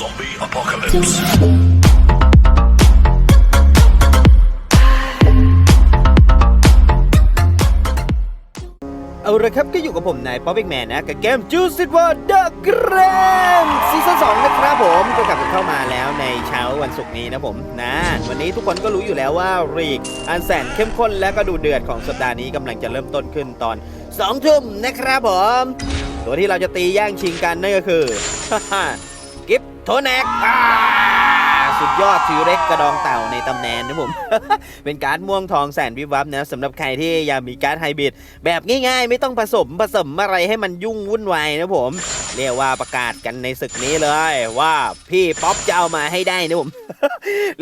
Zombie apocalypse. เอาละครับก็อยู่กับผมนายป๊อปเอกแมนนะ กับเกมจูซิ w วอร์ดเกรมซีซั่นสองนะครับผมก็กลับเข้ามาแล้วในเช้าวันศุกร์นี้นะผมนะ วันนี้ทุกคนก็รู้อยู่แล้วว่ารีกอันแสนเข้มข้นและก็ดูเดือดของสัปดาห์นี้กำลังจะเริ่มต้นขึ้นตอน2ทุ่มนะครับผม ตัวที่เราจะตีแย่งชิงกันนั่นก็คือ โทแนกอ่า สุดยอดทีเร็กกระดองเต่าในตำแหน่งนะผม เป็นการ์ดม่วงทองแสนวิบวับนะสำหรับใครที่อยากมีการ์ดไฮบริดแบบง่ายๆ ไม่ต้องผสมผสมอะไรให้มันยุ่งวุ่นวายนะผม เรียกว่าประกาศกันในศึกนี้เลยว่าพี่ป๊อปจะเอามาให้ได้นะผม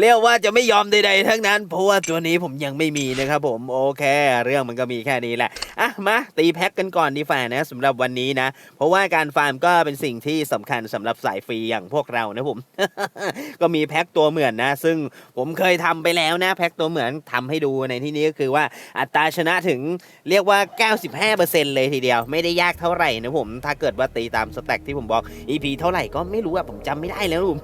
เรียกว่าจะไม่ยอมใดๆทั้งนั้น เพราะว่าตัวนี้ผมยังไม่มีนะครับผมโอเค เรื่องมันก็มีแค่นี้แหละอะมาตีแพ็กกันก่อนดีฝ่านะสำหรับวันนี้นะ เพราะว่าการฟาร์มก็เป็นสิ่งที่สำคัญสำหรับสายฟรีอย่างพวกเรานะผมก็มีแพ็กตัวเหมือนนะ ซึ่งผมเคยทำไปแล้วนะ แพ็กตัวเหมือนทำให้ดูในที่นี้ก็คือว่าอัตราชนะถึงเรียกว่า 95%เลยทีเดียว ไม่ได้ยากเท่าไหร่นะผม ถ้าเกิดว่าตีตามสแต็กที่ผมบอก EP เท่าไหร่ก็ไม่รู้อะผมจำไม่ได้แล้วผม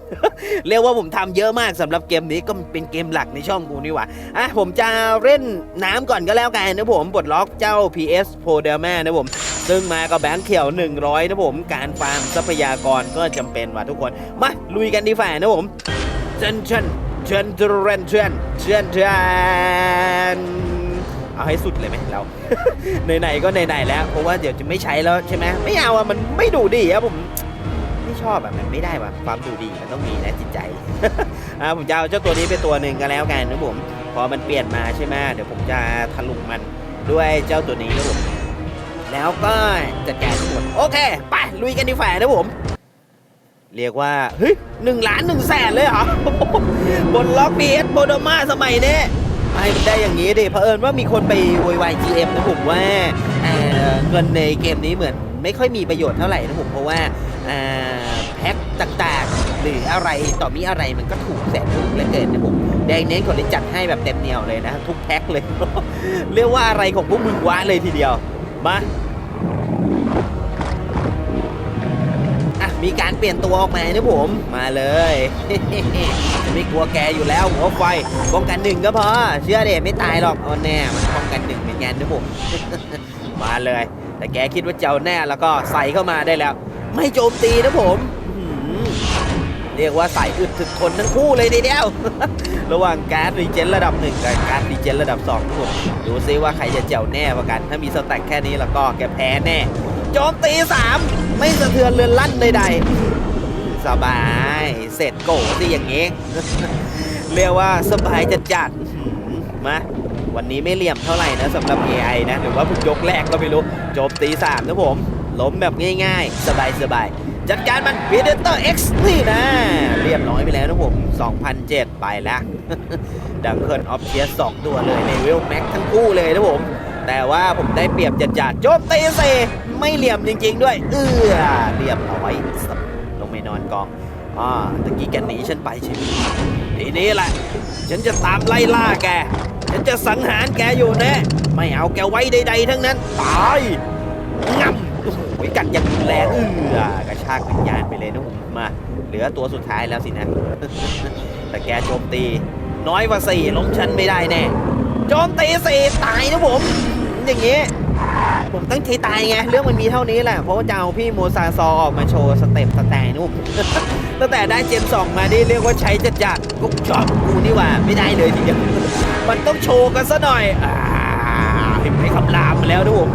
เรียกว่าผมทำเยอะมากสำหรับเกมนี้ก็เป็นเกมหลักในช่องกูนี่หว่าอะผมจะเล่นน้ำก่อนก็แล้วกันนะผมปลดล็อกเจ้า PS p o d e r m a นะผมซึ่งมากับแบงค์เขียว 100 นะผม การฟาร์มทรัพยากรก็จำเป็นว่ะทุกคน มา ลุยกันดีฝ่านะผม เชิญเชิญเชิญเชิญเชิญเชิญเชิญเอาให้สุดเลยไหมเรา ไหนๆก็ไหนๆแล้ว เพราะว่าเดี๋ยวจะไม่ใช้แล้วใช่ไหมไม่เอาอะมันไม่ดูดีอะผมไม่ชอบอะมันไม่ได้ว่ะความดูดีมันต้องมีนะจิตใจอ่าผมจะเอาเจ้าตัวนี้เป็นตัวหนึ่งก็แล้วกันนะผมพอมันเปลี่ยนมาใช่ไหมเดี๋ยวผมจะถลุมันด้วยเจ้าตัวนี้นะผมแล้วก็จัดการทั้งหมดโอเค ไปลุยกันดีฝ่านะผม เรียกว่าเฮ้ยหนึ่งล้านหนึ่งแสนเลยเหรอบนล็อกพีเอสโบโดมาสมัยนี้ให้มันได้อย่างนี้ดิเผอิญว่ามีคนไปโวยวาย GM นะผมว่าเงินในเกมนี้เหมือนไม่ค่อยมีประโยชน์เท่าไหร่นะผมเพราะว่าแพ็คต่างๆ หรืออะไรต่อมีอะไรมันก็ถูกแสนถูกเหลือเกินนะผมแดงเน้นคนเลยจัดให้แบบเต็มเหนียวเลยนะ ทุกแพ็คเลย เรียกว่าอะไรของพวกมึงวะเลยทีเดียวมา มีการเปลี่ยนตัวออกมานะผม มาเลยจะไม่กลัวแกอยู่แล้วหัวไฟป้องกันหนึ่งก็พอ เชื่อเด็ไม่ตายหรอกเอาแน่มันป้องกันหนึ่งเหมือนกันนะผมมาเลย แต่แกคิดว่าเจ้าแน่แล้วก็ใส่เข้ามาได้แล้ว ไม่โจมตีนะผมเรียกว่าใส่อึดถึกทนทั้งคู่เลยทีเดียว ระหว่างการดรีเจนระดับหนึ่งกับการดรีเจนระดับสองนะผมดูซิว่าใครจะเจ๋วแน่กว่ากัน ถ้ามีสแต็กแค่นี้แล้วก็แกแพ้แน่ โจมตีสามไม่สะเทือนเรือนลั่นใดๆ สบาย เสร็จโกสิอย่างงี้ เรียกว่าสบายจัดจัดๆมาวันนี้ไม่เหลี่ยมเท่าไหร่นะสำหรับ AI นะ หรือว่าเพิ่งยกแรกก็ไม่รู้ โจมตีสามนะผมล้มแบบง่ายๆ สบายๆ จัดการมัน Predator X นี่นะ เรียบร้อยไปแล้วนะผม 2007 ไปแล้ว ดังเคิลออฟเชียสองตัวเลยในเวลแม็กทั้งคู่เลยนะผม แต่ว่าผมได้เปรียบจัดจัดๆโจมตีเซ ไม่เหลี่ยมจริง ๆ ด้วย เออเรียบร้อยลงไปนอนกองอ่าตะกี้แกหนีฉันไปใช่ไหมทีนี้แหละ ฉันจะตามไล่ล่าแก ฉันจะสังหารแกอยู่แน่ไม่เอาแกไว้ใดๆทั้งนั้น ตายงับโอ้โหกัดอย่างแรงเอือกระชากวิญญาณไปเลยนะผมมา เหลือตัวสุดท้ายแล้วสินะ แต่แกโจมตี น้อยกว่าสี่ล้มฉันไม่ได้แน่ โจมตีสี่ตายนะผม อย่างงี้ ผมตั้งทีตายไง เรื่องมันมีเท่านี้แหละ เพราะว่าจะเอาพี่โมซาซอออกมาโชว์สเต็ปสแตนนุ่มตั้งแต่ได้เจนสองมานี่เรียกว่าใช้จัดจัดๆก็ชอบกูนี่ว่าไม่ได้เลยทีเดียวมันต้องโชว์กันซะหน่อยอ่าเห็นไหมคำรามมาแล้วนะผม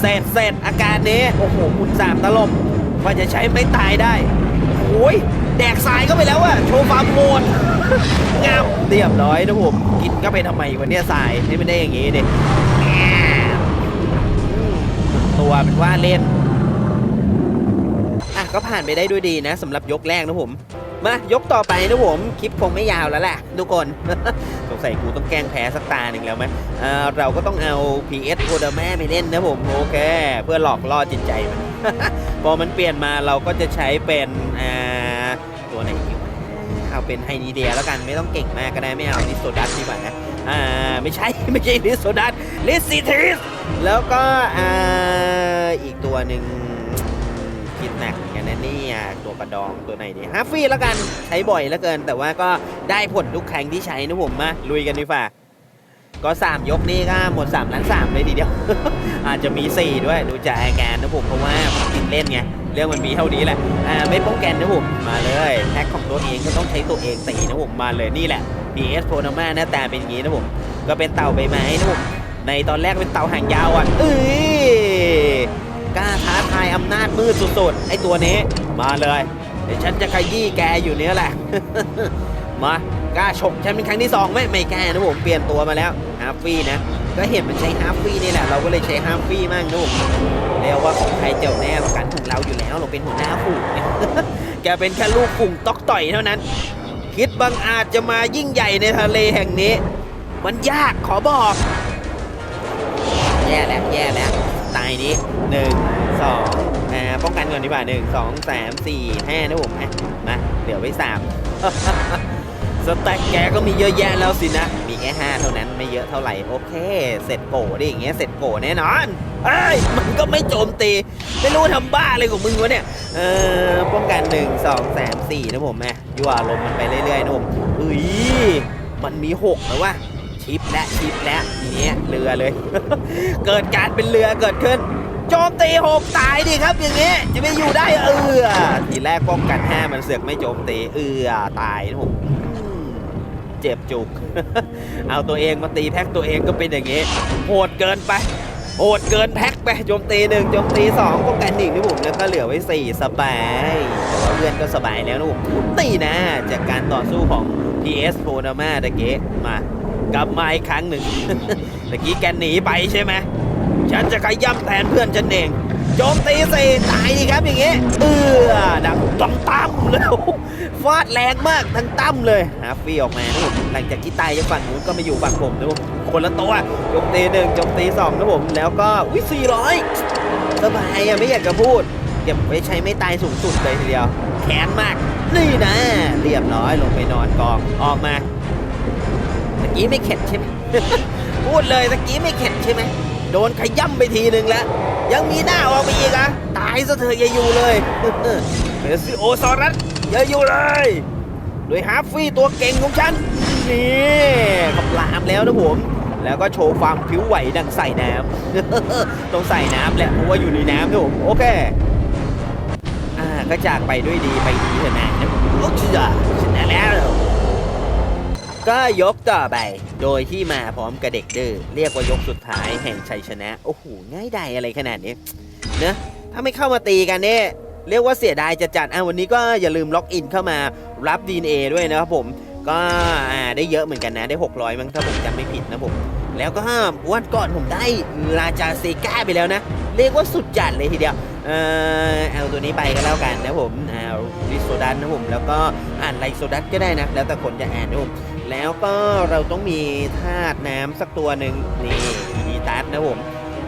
เสร็จเสร็จอาการนี้ โอ้โหมุนสามตลบว่าจะใช้ไม่ตายได้โอ้ยแดกทรายก็ไปแล้วอะโชว์ฟาร์มโหดงามเรียบร้อยนะผมกินก็ไปทำไมวันนี้ทรายให้ไม่ได้อย่างงี้ดิตัว เป็นว่าเล่นอะก็ผ่านไปได้ด้วยดีนะสำหรับยกแรกนะผมมายกต่อไปนะผมคลิปคงไม่ยาวแล้วแหละทุกคนสงสัยกูต้องแกล้งแพ้สักตาหนึ่งแล้วไหมเเราก็ต้องเอา PS โคดาแม่ไปเล่นนะผมโอเค เพื่อหลอกล่อจิตใจมันพอมันเปลี่ยนมาเราก็จะใช้เป็นตัวไหนดีเอาเป็นไฮนีเดียแล้วกันไม่ต้องเก่งมากก็ได้ไม่เอานิโซดัสดีกว่านะอ่าไม่ใช่ไม่ใช่นิโซดัสลิซิทิสแล้วก็อ่า อีกตัวหนึ่งคิดหนักเหมือนกันนะเนี่ยตัวกระดองตัวไหนดีฮาฟฟี่แล้วกันใช้บ่อยแล้วเกิน แต่ว่าก็ได้ผลทุกครั้งที่ใช้นะผมมาลุยกันดีฝ่าก็ 3 ยกนี่ก็หมด3ล้าน3เลยทีเดียว อาจจะมี 4 ด้วย ดูจากอาการนะผมเพราะว่าผมติดเล่นไงเรื่องมันมีเท่านี้แหละอ่าไม่ป้องกันนะผมมาเลยแท็กของตัวเองก็ต้องใช้ตัวเองตีนะผมมาเลยนี่แหละ PS p r o n o m a หน้าตาเป็นอย่างนี้นะผมก็เป็นเต่าใบไม้นะผมในตอนแรกเป็นเต่าหางยาวอะเอ้ย กล้าท้าทายอำนาจมืดสุดๆ ไอตัวนี้ มาเลย เดี๋ยวฉันจะขยี้แกอยู่เนี้ยแหละ มากล้าฉกฉันเป็นครั้งที่สองไหมไม่แก้นะผมเปลี่ยนตัวมาแล้วฮาร์ฟี่นะ ก็เห็นมันใช้ฮาร์ฟี่นี่แหละเราก็เลยใช้ฮาร์ฟี่มั่งนะผมเรียกว่าของใครเจ้าแน่ประกันของเราอยู่แล้วเราเป็นหัวหน้าฝูงแกเป็นแค่ลูกฝูงตอกต่อยเท่านั้น คิดบางอาจจะมายิ่งใหญ่ในทะเลแห่งนี้ มันยากขอบอก แย่แล้วแย่แล้ว ตายนี้หนึ่งสองอ่าป้องกันก่อนดีกว่าหนึ่งสองสามสี่ห้านะผมอะมาเหลือไว้สามสแต็กแกก็มีเยอะแยะแล้วสินะ มีแค่ห้าเท่านั้นไม่เยอะเท่าไหร่ โอเค เสร็จโกดิอย่างเงี้ยเสร็จโกแน่นอนเอ้ยมันก็ไม่โจมตี ไม่รู้ทำบ้าอะไรของมึงวะเนี่ย เออป้องกันหนึ่งสองสามสี่นะผมแม่ยั่วลมมันไปเรื่อยๆนะผมเอ้ยมันมีหกแล้ววะ ชิปและชิปและทีเนี้ยเรือเลย เกิดการเป็นเรือเกิดขึ้น โจมตีหกตายดิครับอย่างเงี้ยจะไม่อยู่ได้เออทีแรกป้องกันห้ามันเสือกไม่โจมตีเออตายนะผมอืมเจ็บจุก เอาตัวเองมาตีแพ็กตัวเองก็เป็นอย่างงี้โหดเกินไปโหดเกินแพ็กไปโจมตีหนึ่งโจมตีสองป้องกันหนึ่งนะผมแล้วก็เหลือไว้สี่สบายแต่ว่าเพื่อนก็สบายแล้วนะผมนี่นะ จากการต่อสู้ของ PS p r o n a m a ตะเกีมา กลับมาอีกครั้งหนึ่งตะกี้แกหนีไปใช่ไหมฉันจะขย้ำแทนเพื่อนฉันเองโจมตีสิตายดีครับอย่างเงี้ยเออดังต้องตั้มเลยฟาดแรงมากทั้งตั้มเลยฮาฟี่ออกมานะผมหลังจากที่ตายจากฝั่งนู้นก็มาอยู่ฝั่งผมนะผมคนละตัวโจมตีหนึ่งโจมตีสองนะผมแล้วก็วิสี่ร้อยสบายอะไม่อยากจะพูดเก็บไว้ใช้ไม่ตายสูงสุดเลยทีเดียวแค้นมากนี่นะเรียบร้อยลงไปนอนกองออกมา กี้ไม่เข็ดใช่ไหมพูดเลยตะกี้ไม่เข็ดใช่ไหมโดนขย่ำไปทีหนึ่งแล้ว ยังมีหน้าออกไปอีกอะตายซะเถอะอย่าอยู่เลยเมซิโอซอรัสอย่าอยู่เลยด้วยฮาร์ฟี่ตัวเก่งของฉัน นี่ขับลามแล้วนะผม แล้วก็โชว์ความผิวไหวดังใส่น้ำต้องใส่น้ำแหละเพราะว่าอยู่ในน้ำนะผมโอเคอ่าก็จากไปด้วยดีไปดีเถอะนะนะผมโอ้ชิจ้ะชนะแล้ว ก็ยกต่อไป โดยที่มาพร้อมกับเด็กดื้อเรียกว่ายกสุดท้ายแห่งชัยชนะ โอ้โห ง่ายดายอะไรขนาดนี้เนอะถ้าไม่เข้ามาตีกันเนี่ยเรียกว่าเสียดายจะจัดอะวันนี้ก็อย่าลืมล็อกอินเข้ามารับ DNA ด้วยนะครับผม ก็อ่าได้เยอะเหมือนกันนะ ได้ 600 มั้งถ้าผมจำไม่ผิดนะผม แล้วก็วันก่อนผมได้ลาจาเซก้าไปแล้วนะ เรียกว่าสุดจัดเลยทีเดียวเออเอาตัวนี้ไปก็แล้วกันนะผมเอาริโซดันนะผม แล้วก็อ่านไลโซดันก็ได้นะ แล้วแต่คนจะอ่านนะผม แล้วก็เราต้องมีธาตุน้ำสักตัวหนึ่งนี่อีดีตัสนะผม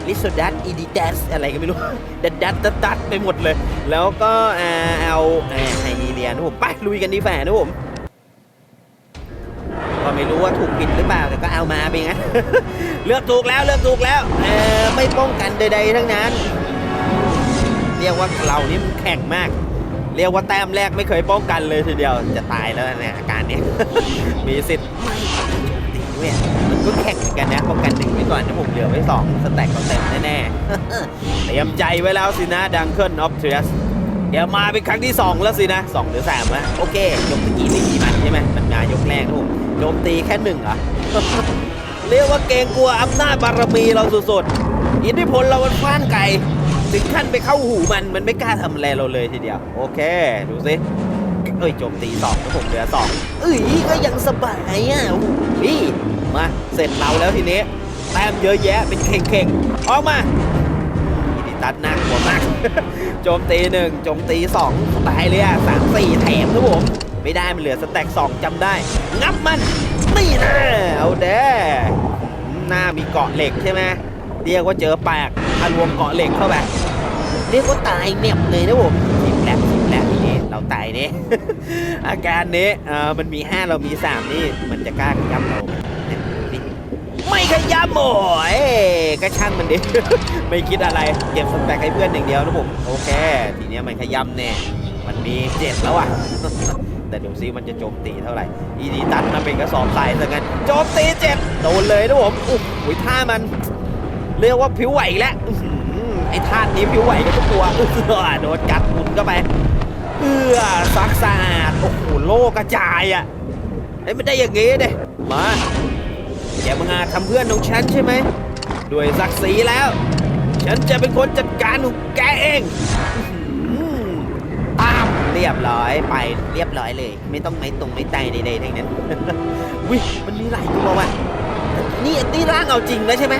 ลิโซดัสอีดีดัสอะไรก็ไม่รู้ ดัดดัดดัดดัดไปหมดเลย แล้วก็เอาไฮยีเรียนะผมไปลุยกันดีแฝนะผมก็ไม่รู้ว่าถูกผิดหรือเปล่าแต่ก็เอามาเป็นงั้นเลือกถูกแล้วเลือกถูกแล้วไม่ป้องกันใดๆทั้งนั้น เรียกว่าเรานี่มันแข่งมาก เรียกว่าแต้มแรกไม่เคยป้องกันเลยทีเดียวจะตายแล้วเนี่ยอาการเนี้ยมีสิทธิ์มันก็แข่งเหมือนกันนะป้องกันหนึ่งไว้ก่อนนะผมเหลือไว้สองสแต็กก็เต็มแน่ๆเตรียมใจไว้แล้วสินะดังเคิลออฟเทรสเดี๋ยวมาเป็นครั้งที่สองแล้วสินะสองหรือสามโอเค ยกตะกี้ไม่มีมันใช่ไหมมันมายกแรกนะผมโจมตีแค่หนึ่งเหรอเรียกว่าเกรงกลัวอำนาจบารมีเราสุดๆอิทธิพลเรามันฟ้านไกล ถึงขั้นไปเข้าหูมันมันไม่กล้าทำอะไรเราเลยทีเดียว โอเค ดูสิเอ้ยโจมตีสองแล้วผมเหลือสองเอ้ยก็ยังสบายอะโอ้โหนี่มาเสร็จเราแล้วทีนี้แต้มเยอะแยะเป็นเข่งๆออกมาอินิตัดน่ากลัวมากโจมตีหนึ่งโจมตีสองตายเลยอะสามสี่แถมนะผมไม่ได้มันเหลือสแต็กสองจำได้ งับมันนี่นะเอาเด้หน้ามีเกาะเหล็กใช่ไหมเรียกว่าเจอแปากถ้ารวมเกาะเหล็กเข้าไป เรียกว่าตายเมียบเลยนะผมทิมแหลกทิมแหลกนี้เราตายเนี่ยอาการเนี้เออมันมี 5 เรามี 3 นี่ มันจะกล้าขยับเราไหมเนี่ยดูดิไม่ขย้ำโอ้ยก็ช่างมันดิไม่คิดอะไรเก็บสแต็กให้เพื่อนอย่างเดียวนะผมโอเค ทีเนี้ยมันขย้ำแน่มันมีเจ็ดแล้วอะแต่เดี๋ยวซิมันจะโจมตีเท่าไหร่ อีดีตัดมาเป็นกระสอบทรายซะงั้นโจมตีเจ็ดโดนเลยนะผมอุ๊ยท่ามัน เรียกว่าผิวไหวแล้ว ไอ้ท่านี้ผิวไหวกันทุกตัวอื้อโดนกัดหมุนเข้าไป เออซักสะอาด โอ้โห โลกกระจายอะไอ้ไม่ได้อย่างงี้เด้มาแกมึงอาทำเพื่อนของฉันใช่ไหม ด้วยศักดิ์ศรีแล้ว ฉันจะเป็นคนจัดการของแกเองอื้อหือตามเรียบร้อยไปเรียบร้อยเลย ไม่ต้องไม่ตรงไม่ไตใดๆทั้งนั้นวิมันมีหลายตัวว่ะนี่นี่ร่างเอาจริงแล้วใช่ไหม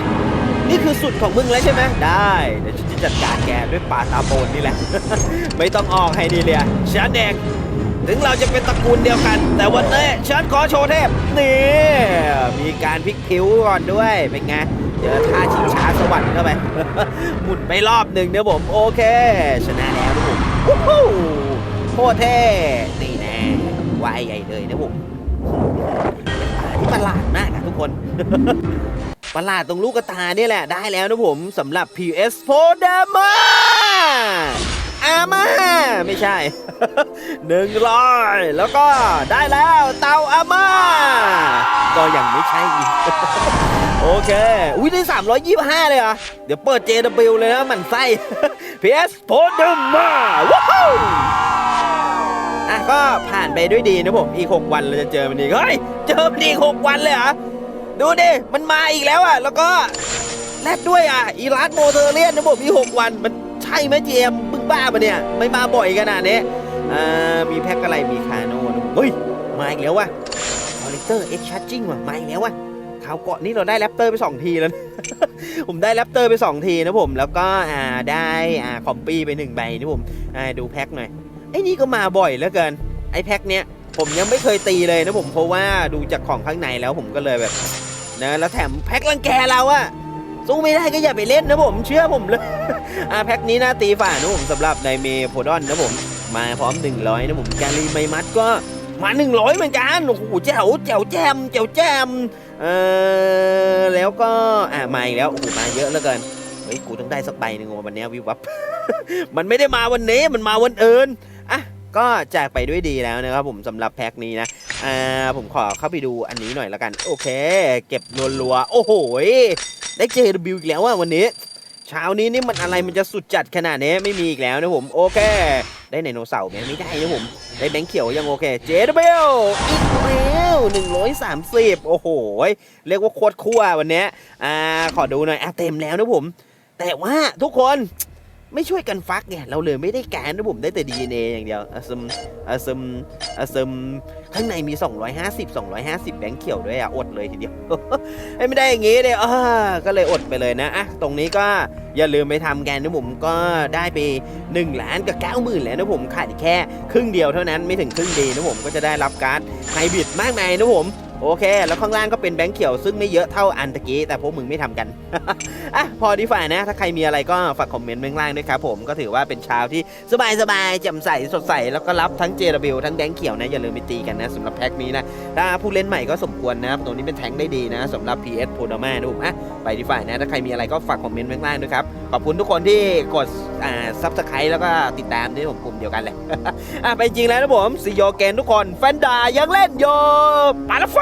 นี่คือสุดของมึงแล้วใช่ไหมได้ เดี๋ยวฉันจะจัดการแกด้วยปาตาโปนนี่แหละ ไม่ต้องออกให้ดีเลยฉันเองถึงเราจะเป็นตระกูลเดียวกัน แต่วันนี้ฉันขอโชว์เทพ นี่ มีการพลิกผิวก่อนด้วย เป็นไง เจอท่าชิงช้าสวรรค์เข้าไปหมุนไปรอบหนึ่งนะผม โอเค ชนะแล้วนะผมวู้ฮู้โคตรเท่นี่แน่วายใหญ่เลยนะผมเป็นป่าที่ประหลาดมากนะทุกคน ประหลาดตรงลูกตาเนี่ยแหละได้แล้วนะผมสำหรับ PS โ o d a m a อามาไม่ใช่หนึ่งร้อยแล้วก็ได้แล้วเตาอาม่าก็ยังไม่ใช่อีกโอเค อุ้ยได้ 325 เลยเหรอ เดี๋ยวเปิด JW เลยนะมันไส้ PS โ o d a m a ว้าวอะก็ผ่านไปด้วยดีนะผม อีก 6 วันเราจะเจอมันอีก เฮ้ย เจอมันอีก 6 วันเลยเหรอ ดูดิ มันมาอีกแล้วอะ แล้วก็แลกด้วยอะ อีรัสโมเทอร์เลียนนะผมมี 6 วัน มันใช่ไหมเจมมึงบ้าปะเนี่ย ไม่มาบ่อยขนาดนี้อ่า มีแพ็กอะไร มีคาโน่เฮ้ย มาอีกแล้วว่ะคอลเลกเตอร์เอ็กชาร์จิงว่ะ มาอีกแล้วว่ะคราวก่อนนี่เราได้แรปเตอร์ไป 2 ทีแล้ว ผมได้แรปเตอร์ไป 2 ทีนะผม แล้วก็อ่าได้อ่าคอมปี้ไป1ใบนะผมอ่าดูแพ็กหน่อย ไอ้นี่ก็มาบ่อยเหลือเกิน ไอ้แพ็กเนี้ยผมยังไม่เคยตีเลยนะผมเพราะว่าดูจากของข้างในแล้วผมก็เลยแบบ นะแล้วแถมแพ็ครังแกเราอะสู้ไม่ได้ก็อย่าไปเล่นนะผม เชื่อผมเลยอะแพ็คนี้น่าตีฝ่านะผมสำหรับในเมโพดอนนะผม มาพร้อม 100 นะผมแกลีไมมัดก็มา 100 เหมือนกันโอ้โหแจ๋วแจ๋วแจมแจ๋วแจมเออแล้วก็อะมาอีกแล้วโอ้โหมาเยอะเหลือเกินเฮ้ยกูต้องได้สักใบหนึ่งวันนี้วิบวับมันไม่ได้มาวันนี้มันมาวันอื่นอะก็จากไปด้วยดีแล้วนะครับผมสำหรับแพ็คนี้นะ อ่าผมขอเข้าไปดูอันนี้หน่อยละกัน โอเค เก็บรัวๆโอ้โหได้ JW อีกแล้วอะวันนี้เช้านี้นี่มันอะไรมันจะสุดจัดขนาดนี้ไม่มีอีกแล้วนะผมโอเค ได้ไดโนเสาร์ไหมไม่ได้นะผมได้แบงค์เขียวยังโอเค JW อีกแล้ว130 โอ้โห เรียกว่าโคตรคั่ววันนี้อ่าขอดูหน่อยอะเต็มแล้วนะผม แต่ว่าทุกคน ไม่ช่วยกันฟักไงเราเลยไม่ได้แกนนะผมได้แต่ DNA อย่างเดียวอะซึมอะซึมอะซึมข้างในมี 250 250 แบงค์เขียวด้วยอะอดเลยทีเดียวไม่ได้อย่างงี้เลยอ่าก็เลยอดไปเลยนะอะตรงนี้ก็อย่าลืมไปทำกันนะผมก็ได้ไป1ล้านกับ9 0,000แล้วนะผมขาดแค่ ครึ่งเดียวเท่านั้นไม่ถึงครึ่งดีนะผมก็จะได้รับการ์ดไฮบริดมากมายนะผม โอเค แล้วข้างล่างก็เป็นแบงค์เขียวซึ่งไม่เยอะเท่าอันตะกี้แต่พวกมึงไม่ทำกัน อะ พอดีฝ่านะ ถ้าใครมีอะไรก็ฝากคอมเมนต์ไว้ข้างล่างด้วยครับผมก็ถือว่าเป็นเช้าที่สบายสบายๆแจ่มใสสดใส แล้วก็รับทั้ง JW ทั้งแบงค์เขียวนะ อย่าลืมไปตีกันนะสำหรับแพ็คนี้นะ ถ้าผู้เล่นใหม่ก็สมควรนะครับตัวนี้เป็นแทงค์ได้ดีนะสำหรับ PS p o d a m a นะผมอะไปดีฝ่านะถ้าใครมีอะไรก็ฝากคอมเมนต์ไว้ข้างล่างด้วยครับขอบคุณทุกคนที่กด ซับสไครต์แล้วก็ติดตามด้วยผมกลุ่มเดียวกันเลย อะไปจริงแล้วนะผมซีโยเกนทุกคน แฟนดายังเล่นโยปาลไฟ